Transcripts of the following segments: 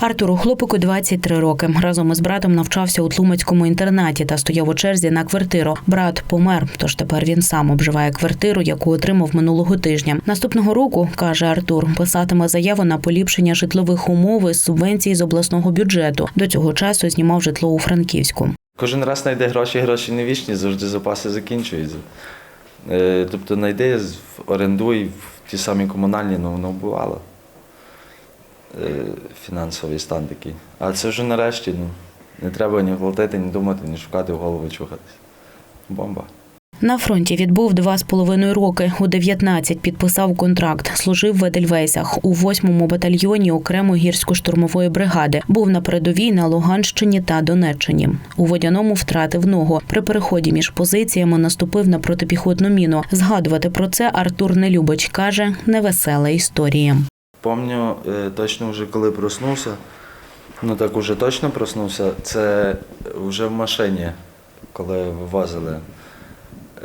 Артуру хлопику 23 роки. Разом із братом навчався у тлумацькому інтернаті та стояв у черзі на квартиру. Брат помер, тож тепер він сам обживає квартиру, яку отримав минулого тижня. Наступного року каже Артур, писатиме заяву на поліпшення житлових умов із субвенції з обласного бюджету. До цього часу знімав житло у Франківську. Кожен раз знайде гроші, гроші не вічні, завжди запаси закінчуються. Е, Тобто знайди, з- орендуй в ті самі комунальні, ну воно бувало. Е, Фінансовий стан такий. А це вже нарешті ну, не треба ні платити, ні думати, ні шукати в голову чухатись. Бомба. На фронті відбув два з половиною роки. У 19 підписав контракт. Служив в Едельвейсах у 8-му батальйоні окремої гірсько-штурмової бригади. Був на передовій на Луганщині та Донеччині. У водяному втратив ногу. При переході між позиціями наступив на протипіхотну міну. Згадувати про це Артур не любить. каже, невесела історія. Помню, е, точно вже коли проснувся, ну так уже точно проснувся, це вже в машині, коли вивозили.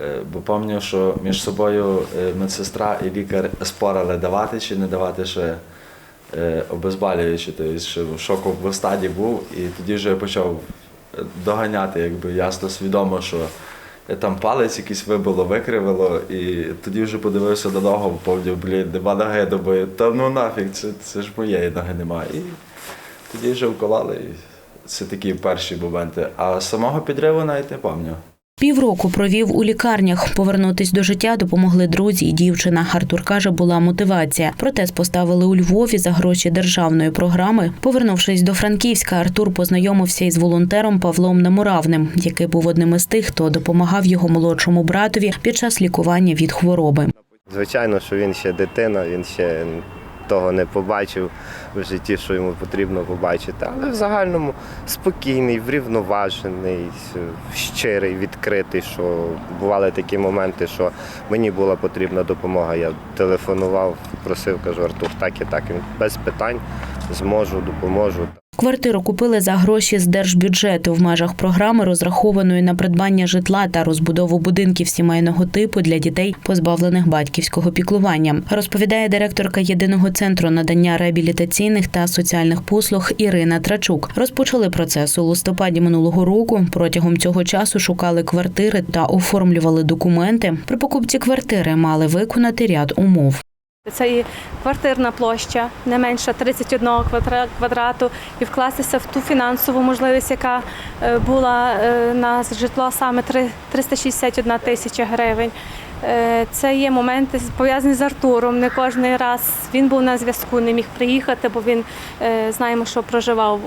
Е, Бо пам'ятаю, що між собою е, медсестра і лікар спорили, давати чи не давати ще обезболюючи, тобто що в шоковому стані був, і тоді вже почав е, доганяти, якби ясно свідомо, що там палець якийсь вибило, викривило, і тоді вже подивився на ногу, повністю, блін, нема ноги, думаю, та ну нафіг, це, це ж моєї ноги немає. І тоді вже вколали. І це такі перші моменти. А самого підриву навіть не пам'ятаю. Півроку провів у лікарнях. Повернутись до життя допомогли друзі і дівчина. Артур каже, була мотивація. Протез поставили у Львові за гроші державної програми. Повернувшись до Франківська, Артур познайомився із волонтером Павлом Немуравним, який був одним із тих, хто допомагав його молодшому братові під час лікування від хвороби. Звичайно, що він ще дитина, він ще того не побачив в житті, що йому потрібно побачити. Але в загальному спокійний, врівноважений, щирий, відкритий. Що бували такі моменти, що мені була потрібна допомога. Я телефонував, просив, кажу, Артур, так і так. Без питань зможу, допоможу. Квартиру купили за гроші з держбюджету в межах програми, розрахованої на придбання житла та розбудову будинків сімейного типу для дітей, позбавлених батьківського піклування. Розповідає директорка єдиного центру надання реабілітаційних та соціальних послуг Ірина Трачук. Розпочали процес у листопаді минулого року. Протягом цього часу шукали квартири та оформлювали документи. При покупці квартири мали виконати ряд умов. Це і квартирна площа не менша 31 квадрату, і вкластися в ту фінансову можливість, яка е, була е, на житло саме 361 тисяча гривень. Е, Це є моменти пов'язані з Артуром. Не кожен раз він був на зв'язку, не міг приїхати, бо він знаємо, що проживав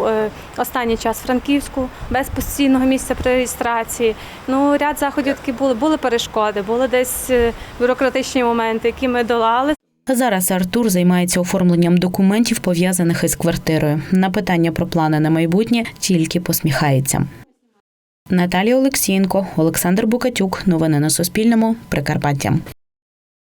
останній час в Франківську без постійного місця при реєстрації. Ну, ряд заходів такі були. Були перешкоди, були десь бюрократичні моменти, які ми долали. Зараз Артур займається оформленням документів, пов'язаних із квартирою. На питання про плани на майбутнє тільки посміхається. Наталія Олексієнко, Олександр Букатюк. Новини на Суспільному. Прикарпаття.